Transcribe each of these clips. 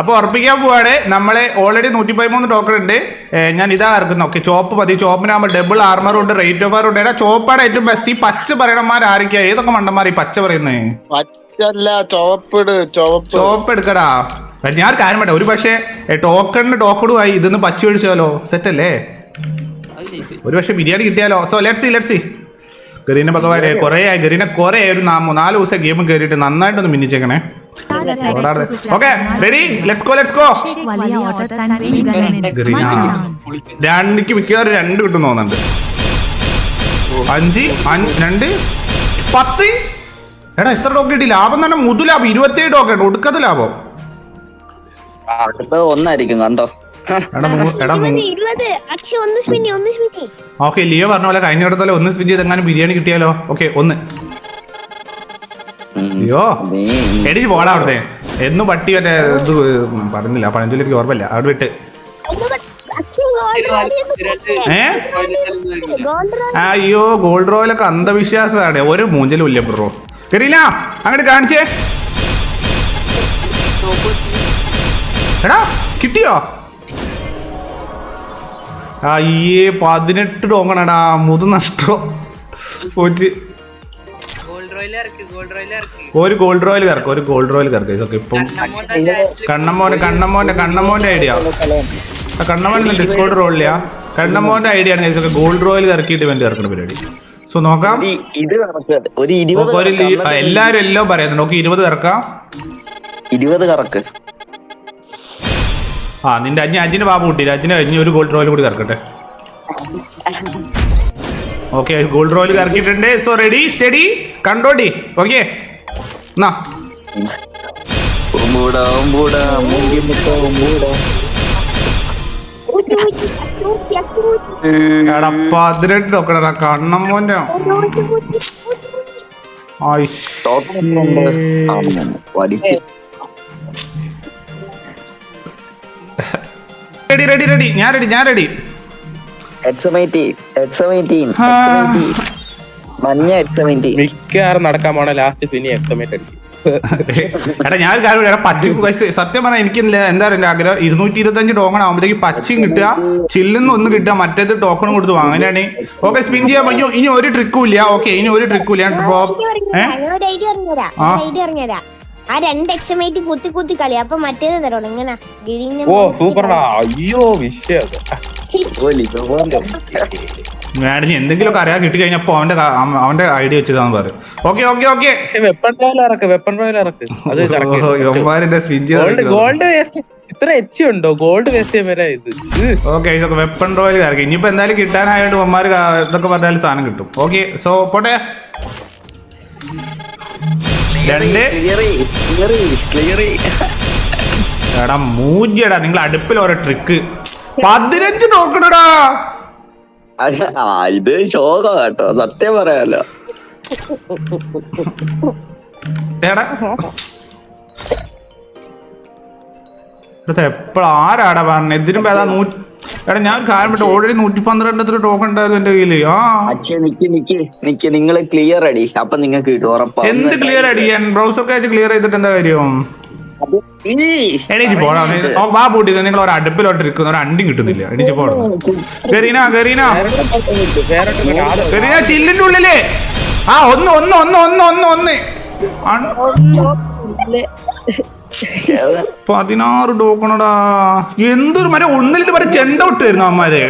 അപ്പൊ ഉറപ്പിക്കാൻ പോവാണ്. നമ്മളെ ഓൾറെഡി നൂറ്റി പതിമൂന്ന് ടോക്കൺ ഉണ്ട് ഞാൻ ഇതാ ഇറക്കുന്നത് ഓക്കെ ചോപ്പ് മതി. ചോപ്പിനാകുമ്പോൾ ഡബിൾ ആർമർ ഉണ്ട് റേറ്റ് ഓഫ് ആർ ഉണ്ട്. എടാ ചോപ്പാണ് ഏറ്റവും ബെസ്റ്റ് ഈ പച്ച പറയണമാർ ആരൊക്കെയാ? ഏതൊക്കെ മണ്ടന്മാർ ഈ പച്ച പറയുന്നത് പച്ചല്ല ചുവപ്പിട് ചുവപ്പ് ചോപ്പ് എടുക്കടാ. ഞാൻ ഒരു കാര്യം വേണ്ട ഒരു പക്ഷേ ടോക്കണിന് ടോക്കണുമായി ഇതൊന്ന് പച്ച ഒഴിച്ചാലോ സെറ്റ് അല്ലേ? ഒരു പക്ഷെ ബിരിയാണി കിട്ടിയാലോ? So let see let see ഗരീനെ ഭഗവാനെ കുറേ ആയി. ഗരീനെ കുറേ ഒരു നാല് ദിവസം ഗെയിം കയറിയിട്ട് നന്നായിട്ടൊന്ന് മിന്നിച്ചേക്കണേ. Okay ready let's go let's go രണ്ടിക്ക് മിക്കവാറും രണ്ട് കിട്ടും തോന്നുന്നുണ്ട്. അഞ്ച് രണ്ട് പത്ത്? എടാ എത്ര ടോക്ക് കിട്ടി ലാഭം തന്നെ മുതു ലാഭം ഇരുപത്തേഴ് ടോക്കൺ ഒടുക്കത്തെ ലാഭം. അടുത്ത ഒന്നായിരിക്കും കണ്ടോ? എടാ എടാ മൂ- ഇരുപത്. ഇരുപത് ഒന്ന് സ്പിന്നി ഒന്ന് സ്പിന്നി ഓക്കെ ലിയോ പറഞ്ഞ പോലെ കഴിഞ്ഞ ഇടത്തല്ലേ ഒന്ന് സ്പിൻ ചെയ്ത് എങ്ങാനും ബിരിയാണി കിട്ടിയാലോ? ഓക്കെ ഒന്ന്. അയ്യോ. എടിച്ച് പോടാ അവിടുത്തെ. എന്നും പട്ടി മറ്റേ ഇത് പറഞ്ഞില്ല പഴഞ്ചൊല്ലിക്ക് ഓർമ്മയില്ല അവിടെ വിട്ട്. ഏ? അയ്യോ ഗോൾഡ് റോയിലൊക്കെ അന്ധവിശ്വാസമാണ്. ഒരു മൂഞ്ചലും ഇല്ല ബ്രോ. കരില്ല അങ്ങോട്ട് കാണിച്ചേ. എടാ കിട്ടിയോ? അയ്യേ പതിനെട്ട് ടോങ്ങണടാ. മുതു നഷ്ടോ പോച്ച്. ഒരു ഗോൾഡ് റോയൽ കറക്കും ഒരു ഗോൾഡ് റോയൽ കറക്കും. ഇതൊക്കെ ഇപ്പം കണ്ണമ്മോന്റെ കണ്ണമ്മോന്റെ കണ്ണമ്മോന്റെ ഐഡിയ കണ്ണമ്മോന്റെ ഡിസ്കൗണ്ട് റോളില്ല കണ്ണമ്മോന്റെ ഐഡിയ ആണ് ഇതൊക്കെ ഗോൾഡ് റോയൽ കറക്കിയിട്ട് വേണ്ടി ഇറക്കുന്ന പരിപാടി. സോ നോക്കാം. എല്ലാരും എല്ലാം പറയുന്നുണ്ട്. നോക്കി ഇരുപത് കറക്കാം. ഇരുപത് കറക്ക്. ആ നിന്റെ അഞ്ച് അഞ്ചിന് ബാബു കൂട്ടിയില്ല അഞ്ചിന് അഞ്ച് ഒരു ഗോൾഡ് റോയൽ കൂടി കറക്കട്ടെ. ഓക്കെ ഗോൾഡ് റോയിൽ കറക്കിയിട്ടുണ്ട്. സോ റെഡി സ്റ്റഡി കണ്ടോടി. ഓക്കെ എന്നാ പതിനെട്ട് നോക്കണ റെഡി റെഡി ഞാൻ റെഡി ഞാൻ റെഡി മഞ്ഞ മിക്കവാറും നടക്കാൻ പോണ ലാസ്റ്റ് പിന്നെ എക്സമേറ്റ് അടിക്കും. എടാ ഞാൻ കാര്യം. എടാ പൈസ സത്യം പറഞ്ഞാൽ എനിക്ക് എന്താ പറയുക ആഗ്രഹം ഇരുന്നൂറ്റി ഇരുപത്തഞ്ച് ടോക്കൺ ആകുമ്പോഴത്തേക്ക് പച്ചയും കിട്ടുക ചില്ലുന്ന ഒന്ന് കിട്ടുക മറ്റേത് ടോക്കൺ കൊടുത്ത് വാങ്ങും അങ്ങനെയാണെങ്കിൽ ഓക്കെ സ്പിൻ ചെയ്യാൻ പറ്റും ഇനി ഒരു ട്രിക്കും ഇല്ല. ഓക്കെ ഇനി ഒരു ട്രിക്കും ഇല്ല. ഏഹ് ആ. രണ്ട് എക്സമേറ്റ് കുത്തി കുത്തി കളി. അപ്പൊ മറ്റേത് തരണം. ഇങ്ങനെ ഓ സൂപ്പർടാ അയ്യോ വിഷയം മാഡം എന്തെങ്കിലുമൊക്കെ അറിയാൻ കിട്ടി കഴിഞ്ഞപ്പോ അവന്റെ അവന്റെ ഐഡിയ വെച്ചതാന്ന് പറയും. Okay okay okay. Weapon royal ഇറക്ക് വെപ്പൺ റോയിൽ ഇറക്ക്. അത് ഗോൾഡ് ഗോൾഡ് വേസ്റ്റ് ഇത്ര എച്ച് ഉണ്ടോ? ഗോൾഡ് വേസ്റ്റ് ചെയ്യാൻ വരെ ഇത്. ഓക്കെ വെപ്പൺ റോയിൽ കറക്കി ഇനിയിപ്പോ എന്തായാലും കിട്ടാനായോണ്ട് അവന്മാര് ഇതൊക്കെ പറഞ്ഞാലും സാധനം കിട്ടും. ഓക്കെ സോ പോട്ടെ. രണ്ട്. എടാ മൂജിയടാ. നിങ്ങൾ അടുപ്പിൽ ഓരോ ട്രിക്ക് പതിനഞ്ച് നോക്കണടാ. ഇത് ശോകം കേട്ടോ. സത്യം പറയാലോ. പറഞ്ഞ എപ്പോഴും ആരാടാ പറഞ്ഞത് ഇതിനും പേതാ നൂറ്റി എടാ ഞാൻ കാര്യം വിട്ട് ഓൾറെഡി നൂറ്റി പന്ത്രണ്ടത്ര ടോക്കൺ ഉണ്ടായിരുന്നു എന്റെ കയ്യിൽ. ആ. നിക്ക് നിങ്ങൾ ക്ലിയർ അടി. അപ്പൊ നിങ്ങൾക്ക് എന്ത് ക്ലിയർ അടിയാൻ ബ്രൗസർ ഒക്കെ ക്ലിയർ ചെയ്തിട്ട് എന്താ കാര്യം? എണീച്ച് പോണം. വാ പൂട്ടി നിങ്ങൾ ഒരു അടുപ്പിലോട്ട് ഇരിക്കുന്ന. ഒരു അണ്ടി കിട്ടുന്നില്ല. എണീച്ച് പോണം. ഗരീന ഗരീന ഗരീന ചില്ലിന്റെ ഉള്ളിലേ. ആ ഒന്ന് ഒന്ന് ഒന്ന് ഒന്ന് ഒന്ന് ഒന്ന്. പതിനാറ് ടോക്കണടാ. എന്തൊരു മരം. ഒന്നിലിട്ട് വരെ ചെണ്ട വിട്ടായിരുന്നു അമ്മാര്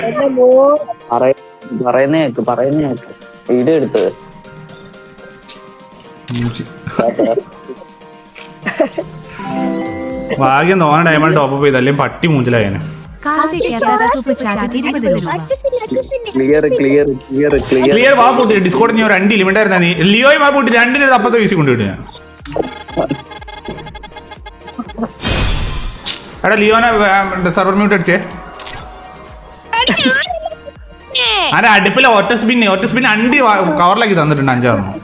പറയുന്ന കേക്ക് പറയുന്ന കേക്ക്. വീഡിയോ എടുത്ത്. ഭാഗ്യം തോന്നണ ഡയമണ്ട് ടോപ്പ് ചെയ്ത് അല്ലെങ്കിൽ പട്ടി മൂഞ്ചിലായ clear clear clear clear clear വാ പൂട്ടി. ഡിസ്കോഡ് ഞാൻ രണ്ട് ലിമിറ്റ് ആയിരുന്നു നീ? ലിയോയും വാ പൂട്ടി. രണ്ടിന് അപ്പത്തെ വീസി കൊണ്ടുവിട്ടു ഞാൻ. എടാ ലിയോനെ സെർവർ മ്യൂട്ട് അടിച്ചേ? ആരെ അടുപ്പിലെ ഒറ്റ സ്പിൻ ഒറ്റ സ്പിൻ അണ്ടി കവറിലാക്കി തന്നിട്ടുണ്ട് അഞ്ചാറെണ്ണം.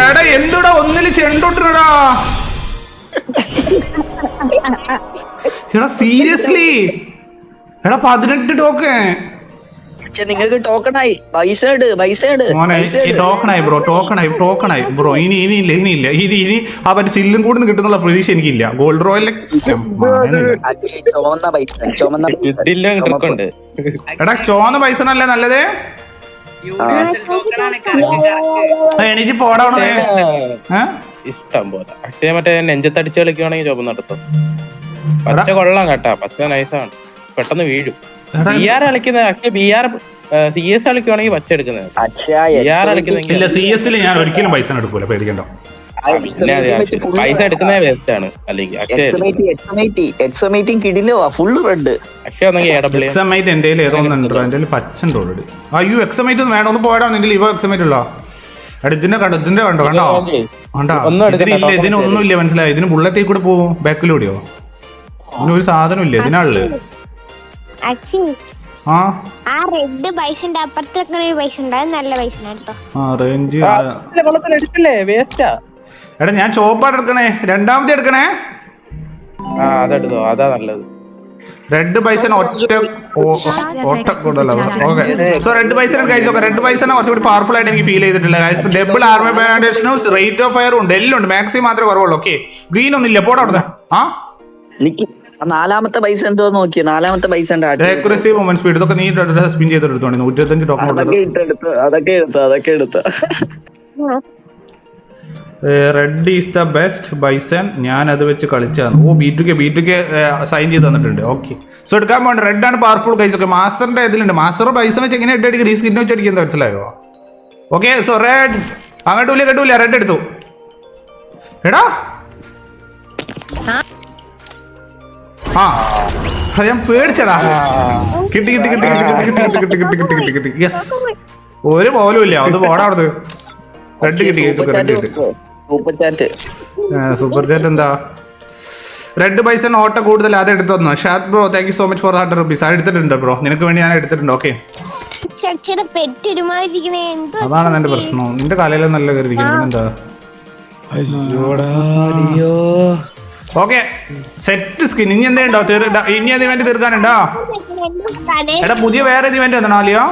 എടാ എന്തുടാ ഒന്നിൽ ചെണ്ടോട്ടിനടാ എടാ സീരിയസ്ലി എടാ പതിനെട്ട് ടോക്കൺ. പക്ഷെ നിങ്ങൾക്ക് ടോക്കണായി പൈസ ഇട് പൈസ ഇട് മോനെ. ടോക്കണായി ബ്രോ ടോക്കണായി ടോക്കണായി ബ്രോ ഇനി ഇനി ഇല്ല ഇനി ഇല്ല. ഇനി ഇനി ആ മറ്റേ സില്ലും കൂടി നിന്ന് കിട്ടുന്നുള്ള പ്രതീക്ഷ എനിക്കില്ല. ഗോൾഡ് റോയൽ ചുവന്ന പൈസ ചുവന്ന എടാ ചോന്ന പൈസ അല്ലേ നല്ലത്? എനിക്ക് ടോക്കൺ ആണ് കറക്ക് കറക്ക് ആ, എണീറ്റ് പോടാ അവിടെ ഏ? ഇഷ്ടം പോലെ. പക്ഷേ മറ്റേ നെഞ്ചത്തടിച്ച് കളിക്കുവാണെങ്കിൽ ചോപ്പ് നടത്തും പച്ച കൊള്ളാം കേട്ടാ. പച്ച നൈസാണ് പെട്ടെന്ന് വീഴും. ബി ആർ കളിക്കുന്ന പക്ഷേ ബി ആർ സി എസ് കളിക്കുവാണെങ്കിൽ പച്ച എടുക്കുന്നത് ബി ആർ കളിക്കുന്നെങ്കിൽ ഇല്ല സി എസിൽ ഞാൻ ഒരിക്കലും പൈസ എടുക്കൂല പേടിക്കണ്ട. പിന്നെ അത് പൈസ എടുക്കുന്നേ വേസ്റ്റ് ആണ്. അല്ലെങ്കിൽ അക്ഷയ XMIT, XMIT, XMIT കിടിലോ ഫുൾ റെഡ് അക്ഷയ ഏതോ ഒന്നുണ്ടോ ഓൾറെഡി അയ്യോ വേണം? ഒന്ന് നിന്റെ ഇവ ഉള്ളോ. എടാ ഇതിന്റെ കണ്ടോ ഇതിന്റെ കണ്ടോ കണ്ടോ? കണ്ടോ ഇതിനില്ല ഇതിനൊന്നും ഇല്ല മനസ്സിലായി? ഇതിന് ബുള്ളറ്റിൽ കൂടെ പോവും ബാക്കിലൂടെയോ ഇതിനൊരു സാധനം ഇല്ല ഇതിനാൾ ആക്ച്വലി ആ? ആ റെഡ് പൈസന്റെ അപ്പുറത്തൊക്കെ ഒരു പൈസ ഉണ്ട്. അത് നല്ല പൈസ എടുത്തോ ആ റേഞ്ച് വെള്ളത്തിൽ എടുക്കില്ലേ വേസ്റ്റാ എടാ ഞാൻ ചോപ്പാട് എടുക്കണേ. രണ്ടാമത്തെ എടുക്കണേ. ആ അതെടുത്തോ. അതാ നല്ലത്. റെഡ് പൈസ ഒറ്റ ഒറ്റ കൂടുതലോ ഓക്കെ സോ റെഡ് പൈസ കഴിച്ചു നോക്കാം റെഡ് പൈസ കുറച്ചുകൂടി പവർഫുൾ ആയിട്ട് എനിക്ക് ഫീൽ ചെയ്തിട്ടില്ല ഗൈസ് ഡബിൾ ആർമി ബാൻഡേഷനും റേറ്റ് ഓഫ് ഫയറും ഉണ്ട്. എല്ലാം ഉണ്ട് മാക്സിമം മാത്രമേ കുറവുള്ളൂ. ഓക്കെ ഗ്രീൻ ഒന്നും ഇല്ല പോടാ അവിടെ ആ? നിക്ക് ആ നാലാമത്തെ പൈസ എന്തോ നോക്കി നാലാമത്തെ പൈസ. ആക്യുറസി മൂവ്മെന്റ് സ്പീഡ് ഇതൊക്കെ നീ സ്പിൻ ചെയ്തെടുത്തോണ്ട് നൂറ്റി ഇരുപത്തഞ്ച് ടോക്കൺ അതൊക്കെ എടുത്ത് അതൊക്കെ എടുത്ത്. Red is the best bison ഞാൻ അത് വെച്ച് കളിച്ചാണ് ഓ B two K B two K sign ചെയ്ത് തന്നിട്ടുണ്ട്. ഓക്കെ സോ എടുക്കാൻ പോകണ്ട. റെഡ് ആണ് പവർഫുൾ കൈസ് ഒക്കെ. മാസ്റ്ററിന്റെ ഇതിലുണ്ട്. മാസ്റ്റർ പൈസ വെച്ച് എങ്ങനെ ഇട്ട് അടിക്കും ഈ സ്കിന്നെ വെച്ച് അടിക്കുന്നത് മനസ്സിലായോ? ഓക്കെ സോ റെഡ് അങ്ങോട്ട് ഇല്ല കേട്ടൂല റെഡ് എടുത്തു. എടാ. ആ ഞാൻ പേടിച്ചടാ കിട്ടി കിട്ടി കിട്ടി കിട്ടി കിട്ടി കിട്ടി കിട്ടി കിട്ടി കിട്ടി കിട്ടി കിട്ടി യെസ് ഒരു പോലും ഇല്ല ഒന്ന് പോടാ അവിടുന്ന് റെഡ് കിട്ടി സൂപ്പർ റെഡ് ചാറ്റ് കിട്ടി സൂപ്പർ ചാറ്റ് സൂപ്പർ ചാറ്റ് എന്താ റെഡ് പൈസ ഓട്ട കൂടുതൽ അത് എടുത്തു തന്നു Shad bro thank you so much four hundred rupees അത് എടുത്തിട്ടുണ്ട് ബ്രോ നിനക്ക് വേണ്ടി ഞാൻ എടുത്തിട്ടുണ്ട് ഓക്കെ അതാണ് എന്റെ പ്രശ്നം നിന്റെ കലയിലും നല്ല കയറിയിരിക്കുന്നു എന്താ ഓക്കെ സെറ്റ് സ്കിൻ ഇനി എന്തേണ്ടോ ഇനി അത് ഇവന്റ് തീർക്കാനുണ്ടോ? എടാ പുതിയ വേറെ ഇത് ഇവന്റ് വന്നോ അല്ലയോ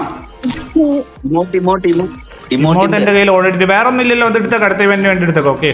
ഇമോട്ട് എന്റെ കയ്യിൽ ഓൾറെഡി വേറെ ഒന്നും ഇല്ലല്ലോ അത് എടുത്തേക്ക് അടുത്ത ഇവന്റ് വേണ്ടി എടുത്തേക്ക് ഓക്കെ